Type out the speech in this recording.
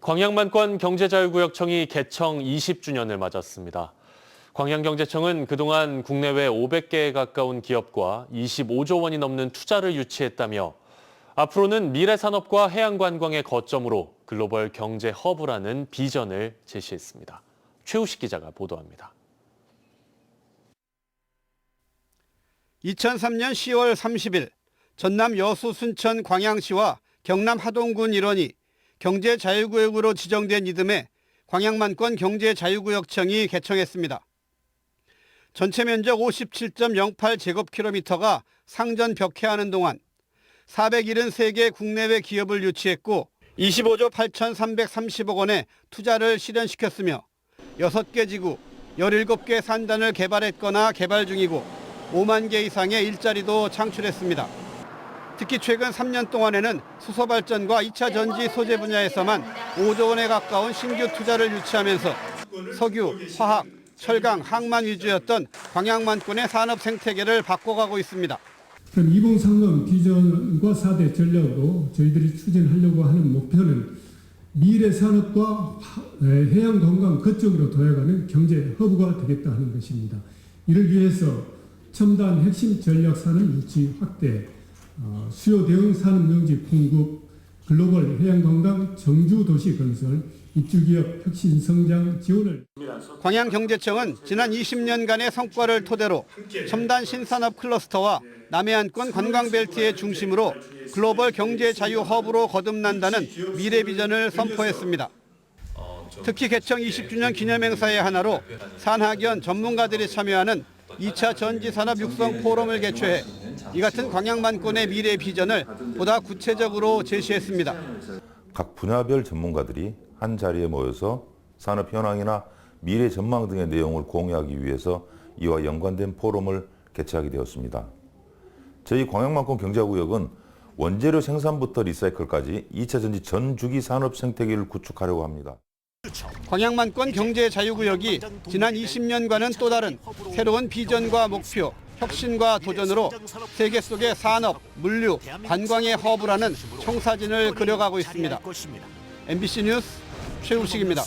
광양만권 경제자유구역청이 개청 20주년을 맞았습니다. 광양경제청은 그동안 국내외 500개에 가까운 기업과 25조 원이 넘는 투자를 유치했다며 앞으로는 미래 산업과 해양 관광의 거점으로 글로벌 경제 허브라는 비전을 제시했습니다. 최우식 기자가 보도합니다. 2003년 10월 30일 전남 여수 순천 광양시와 경남 하동군 일원이 경제 자유구역으로 지정된 이듬해 광양만권 경제 자유구역청이 개청했습니다. 전체 면적 57.08 제곱킬로미터가 상전 벽해하는 동안 473개 국내외 기업을 유치했고 25조 8,330억 원의 투자를 실현시켰으며 6개 지구, 17개 산단을 개발했거나 개발 중이고 5만 개 이상의 일자리도 창출했습니다. 특히 최근 3년 동안에는 수소 발전과 2차 전지 소재 분야에서만 5조 원에 가까운 신규 투자를 유치하면서 석유, 화학, 철강, 항만 위주였던 광양만권의 산업 생태계를 바꿔가고 있습니다. 그럼 이봉상금 비전과 4대 전략으로 저희들이 추진하려고 하는 목표는 미래 산업과 해양 관광 거점으로 도약하는 경제 허브가 되겠다 하는 것입니다. 이를 위해서 첨단 핵심 전략 산업 유치 확대, 어, 수요 대응 산업 용지 공급, 글로벌 해양 관광 정주 도시 건설, 입주 기업 혁신 성장 지원을 광양경제청은 지난 20년간의 성과를 토대로 첨단 신산업 클러스터와 남해안권 관광벨트의 중심으로 글로벌 경제 자유 허브로 거듭난다는 미래 비전을 선포했습니다. 특히 개청 20주년 기념행사의 하나로 산학연 전문가들이 참여하는 2차 전지산업 육성 포럼을 개최해 이 같은 광양만권의 미래 비전을 보다 구체적으로 제시했습니다. 각 분야별 전문가들이 한 자리에 모여서 산업 현황이나 미래 전망 등의 내용을 공유하기 위해서 이와 연관된 포럼을 개최하게 되었습니다. 저희 광양만권 경제구역은 원재료 생산부터 리사이클까지 2차 전지 전 주기 산업 생태계를 구축하려고 합니다. 광양만권 경제자유구역이 지난 20년과는 또 다른 새로운 비전과 목표, 혁신과 도전으로 세계 속의 산업, 물류, 관광의 허브라는 청사진을 그려가고 있습니다. MBC 뉴스 최우식입니다.